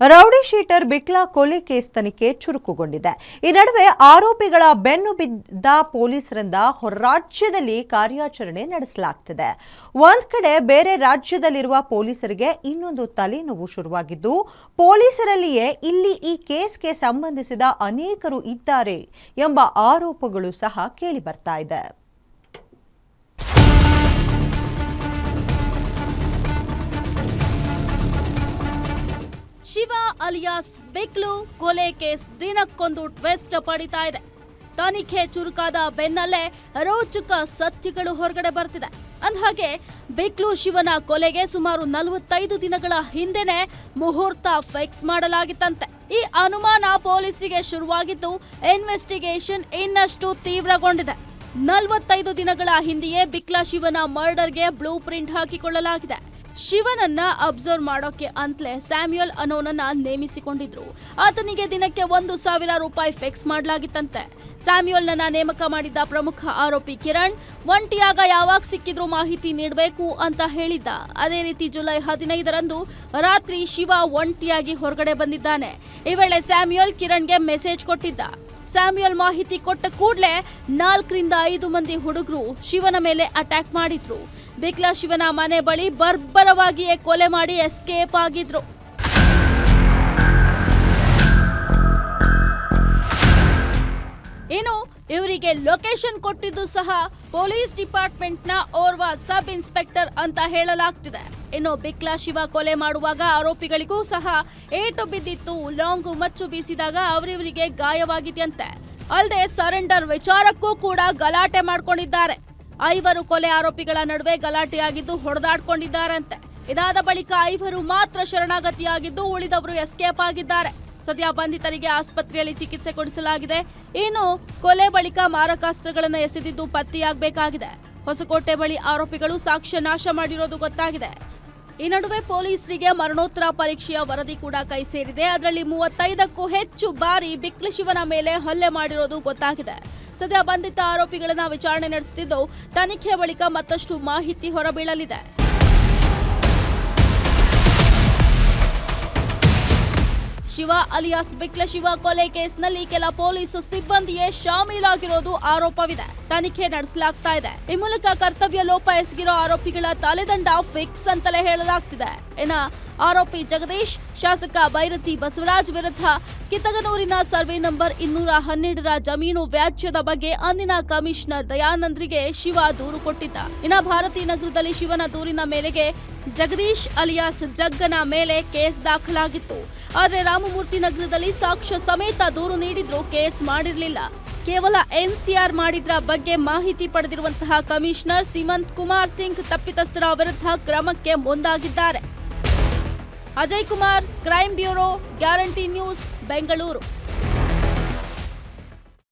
Rowdy sheeter ಬಿಕ್ಲಾ ಕೊಲೆ case ತನಿಖೆ ಚುರುಕುಗೊಂಡಿದೆ. ಈ ನಡುವೆ ಆರೋಪಿಗಳ ಬೆನ್ನು ಬಿದ್ದ ಪೊಲೀಸರಿಂದ ಹೊರ ರಾಜ್ಯದಲ್ಲಿ ಕಾರ್ಯಾಚರಣೆ ನಡೆಸಲಾಗ್ತಿದೆ. ಒಂದ್ ಕಡೆ ಬೇರೆ ರಾಜ್ಯದಲ್ಲಿರುವ ಪೊಲೀಸರಿಗೆ ಇನ್ನೊಂದು ತಲೆನೋವು ಶುರುವಾಗಿದ್ದು, ಪೊಲೀಸರಲ್ಲಿಯೇ ಇಲ್ಲಿ ಈ ಕೇಸ್ಗೆ ಸಂಬಂಧಿಸಿದ ಅನೇಕರು ಇದ್ದಾರೆ ಎಂಬ ಆರೋಪಗಳು ಸಹ ಕೇಳಿ ಬರ್ತಾ ಇದೆ. ಶಿವ ಅಲಿಯಾಸ್ ಬೆಕ್ಲು ಕೊಲೆ ಕೇಸ್ ದಿನಕ್ಕೊಂದು ಟ್ವೆಸ್ಟ್ ಪಡಿತಾ ಇದೆ. ತನಿಖೆ ಚುರುಕಾದ ಬೆನ್ನಲ್ಲೇ ರೋಚಕ ಸತ್ಯಗಳು ಹೊರಗಡೆ ಬರ್ತಿದೆ. ಅಂದಹಾಗೆ, ಬೆಕ್ಲು ಶಿವನ ಕೊಲೆಗೆ ಸುಮಾರು ನಲವತ್ತೈದು ದಿನಗಳ ಹಿಂದೆನೆ ಮುಹೂರ್ತ ಫಿಕ್ಸ್ ಮಾಡಲಾಗಿತ್ತಂತೆ. ಈ ಅನುಮಾನ ಪೊಲೀಸರಿಗೆ ಶುರುವಾಗಿದ್ದು ಇನ್ವೆಸ್ಟಿಗೇಷನ್ ಇನ್ನಷ್ಟು ತೀವ್ರಗೊಂಡಿದೆ. ನಲವತ್ತೈದು ದಿನಗಳ ಹಿಂದೆಯೇ ಬಿಕ್ಲಾ ಶಿವನ ಮರ್ಡರ್ಗೆ ಬ್ಲೂ ಪ್ರಿಂಟ್ ಹಾಕಿಕೊಳ್ಳಲಾಗಿದೆ. ಶಿವನನ್ನ ಅಬ್ಸರ್ವ್ ಮಾಡೋಕೆ ಅಂತಲೇ ಸ್ಯಾಮ್ಯುಯಲ್ ಅನೋನನ್ನ ನೇಮಿಸಿಕೊಂಡಿದ್ರು. ಆತನಿಗೆ ದಿನಕ್ಕೆ ಒಂದು ಸಾವಿರ ರೂಪಾಯಿ ಫಿಕ್ಸ್ ಮಾಡಲಾಗಿತ್ತಂತೆ. ಸ್ಯಾಮ್ಯುಯಲ್ನನ್ನ ನೇಮಕ ಮಾಡಿದ್ದ ಪ್ರಮುಖ ಆರೋಪಿ ಕಿರಣ್, ಒಂಟಿಯಾಗ ಯಾವಾಗ ಸಿಕ್ಕಿದ್ರು ಮಾಹಿತಿ ನೀಡಬೇಕು ಅಂತ ಹೇಳಿದ್ದ. ಅದೇ ರೀತಿ ಜುಲೈ ಹದಿನೈದರಂದು ರಾತ್ರಿ ಶಿವ ಒಂಟಿಯಾಗಿ ಹೊರಗಡೆ ಬಂದಿದ್ದಾನೆ. ಈ ವೇಳೆ ಸ್ಯಾಮ್ಯುಯಲ್ ಕಿರಣ್ಗೆ ಮೆಸೇಜ್ ಕೊಟ್ಟಿದ್ದ. ಸ್ಯಾಮ್ಯುಯಲ್ ಮಾಹಿತಿ ಕೊಟ್ಟ ಕೂಡಲೇ ನಾಲ್ಕರಿಂದ ಐದು ಮಂದಿ ಹುಡುಗರು ಶಿವನ ಮೇಲೆ ಅಟ್ಯಾಕ್ ಮಾಡಿದ್ರು. ಬಿಕ್ಲಾ ಶಿವನ ಮನೆ ಬಳಿ ಬರ್ಬರವಾಗಿಯೇ ಕೊಲೆ ಮಾಡಿ ಎಸ್ಕೇಪ್ ಆಗಿದ್ರು. ಇನ್ನು ಇವರಿಗೆ ಲೊಕೇಶನ್ ಕೊಟ್ಟಿದ್ದು ಸಹ ಪೊಲೀಸ್ ಡಿಪಾರ್ಟ್ಮೆಂಟ್ನ ಓರ್ವ ಸಬ್ ಇನ್ಸ್ಪೆಕ್ಟರ್ ಅಂತ ಹೇಳಲಾಗ್ತಿದೆ. ಇನ್ನು ಬಿಕ್ಲಾ ಶಿವ ಕೊಲೆ ಮಾಡುವಾಗ ಆರೋಪಿಗಳಿಗೂ ಸಹ ಏಟು ಬಿದ್ದಿತ್ತು. ಲಾಂಗು ಮಚ್ಚು ಬೀಸಿದಾಗ ಅವರಿವರಿಗೆ ಗಾಯವಾಗಿದೆಯಂತೆ. ಅಲ್ಲದೆ ಸರೆಂಡರ್ ವಿಚಾರಕ್ಕೂ ಕೂಡ ಗಲಾಟೆ ಮಾಡಿಕೊಂಡಿದ್ದಾರೆ. ಐವರು ಕೊಲೆ ಆರೋಪಿಗಳ ನಡುವೆ ಗಲಾಟೆಯಾಗಿದ್ದು ಹೊಡೆದಾಡ್ಕೊಂಡಿದ್ದಾರಂತೆ. ಇದಾದ ಬಳಿಕ ಐವರು ಮಾತ್ರ ಶರಣಾಗತಿಯಾಗಿದ್ದು ಉಳಿದವರು ಎಸ್ಕೇಪ್ ಆಗಿದ್ದಾರೆ. ಸದ್ಯ ಬಂಧಿತರಿಗೆ ಆಸ್ಪತ್ರೆಯಲ್ಲಿ ಚಿಕಿತ್ಸೆ ಕೊಡಿಸಲಾಗಿದೆ. ಇನ್ನು ಕೊಲೆ ಬಳಿಕ ಮಾರಕಾಸ್ತ್ರಗಳನ್ನು ಎಸೆದಿದ್ದು ಪತ್ತೆಯಾಗಬೇಕಾಗಿದೆ. ಹೊಸಕೋಟೆ ಬಳಿ ಆರೋಪಿಗಳು ಸಾಕ್ಷ್ಯ ನಾಶ ಮಾಡಿರೋದು ಗೊತ್ತಾಗಿದೆ. ಈ ನಡುವೆ ಪೊಲೀಸರಿಗೆ ಮರಣೋತ್ತರ ಪರೀಕ್ಷೆಯ ವರದಿ ಕೂಡ ಕೈ ಸೇರಿದೆ. ಅದರಲ್ಲಿ ಮೂವತ್ತೈದಕ್ಕೂ ಹೆಚ್ಚು ಬಾರಿ ಬಿಕ್ಲಿ ಶಿವನ ಮೇಲೆ ಹಲ್ಲೆ ಮಾಡಿರೋದು ಗೊತ್ತಾಗಿದೆ. ಸದ್ಯ ಬಂಧಿತ ಆರೋಪಿಗಳನ್ನ ವಿಚಾರಣೆ ನಡೆಸುತ್ತಿದ್ದು ತನಿಖೆ ಬಳಿಕ ಮತ್ತಷ್ಟು ಮಾಹಿತಿ ಹೊರಬೀಳಲಿದೆ. ಶಿವ ಅಲಿಯಾಸ್ ಬಿಕ್ಲ ಶಿವ ಕೊಲೆ ಕೇಸ್ನಲ್ಲಿ ಕೆಲ ಪೊಲೀಸ್ ಸಿಬ್ಬಂದಿಯೇ ಶಾಮೀಲಾಗಿರೋದು ಆರೋಪವಿದೆ. ತನಿಖೆ ನಡೆಸಲಾಗ್ತಾ ಇದೆ. ಈ ಮೂಲಕ ಕರ್ತವ್ಯ ಲೋಪ ಎಸಗಿರೋ ಆರೋಪಿಗಳ ತಲೆದಂಡ ಫಿಕ್ಸ್ ಅಂತಲೇ ಹೇಳಲಾಗ್ತಿದೆ. ಇನ್ನ ಆರೋಪಿ ಜಗದೀಶ್, ಶಾಸಕ ಬೈರತಿ ಬಸವರಾಜ್ ವಿರುದ್ಧ ಕಿತ್ತಗನೂರಿನ ಸರ್ವೆ ನಂಬರ್ ಇನ್ನೂರ ಹನ್ನೆರಡರ ಜಮೀನು ವ್ಯಾಜ್ಯದ ಬಗ್ಗೆ ಅಂದಿನ ಕಮಿಷನರ್ ದಯಾನಂದ್ರಿಗೆ ಶಿವ ದೂರು ಕೊಟ್ಟಿದ್ದ. ಇನ್ನ ಭಾರತಿ ನಗರದಲ್ಲಿ ಶಿವನ ದೂರಿನ ಮೇಲೆಗೆ ಜಗದೀಶ್ ಅಲಿಯಾಸ್ ಜಗ್ಗನ ಮೇಲೆ ಕೇಸ್ ದಾಖಲಾಗಿತ್ತು. ಆದರೆ ರಾಮಮೂರ್ತಿ ನಗರದಲ್ಲಿ ಸಾಕ್ಷ್ಯ ಸಮೇತ ದೂರು ನೀಡಿದ್ರು ಕೇಸ್ ಮಾಡಿರಲಿಲ್ಲ. ಕೇವಲ ಎನ್ಸಿಆರ್ ಮಾಡಿದ್ರ ಬಗ್ಗೆ ಮಾಹಿತಿ ಪಡೆದಿರುವಂತಹ ಕಮಿಷನರ್ ಸಿಮಂತ್ ಕುಮಾರ್ ಸಿಂಗ್ ತಪ್ಪಿತಸ್ಥರ ವಿರುದ್ಧ ಕ್ರಮಕ್ಕೆ ಮುಂದಾಗಿದ್ದಾರೆ. Ajay Kumar crime bureau guarantee news Bengaluru.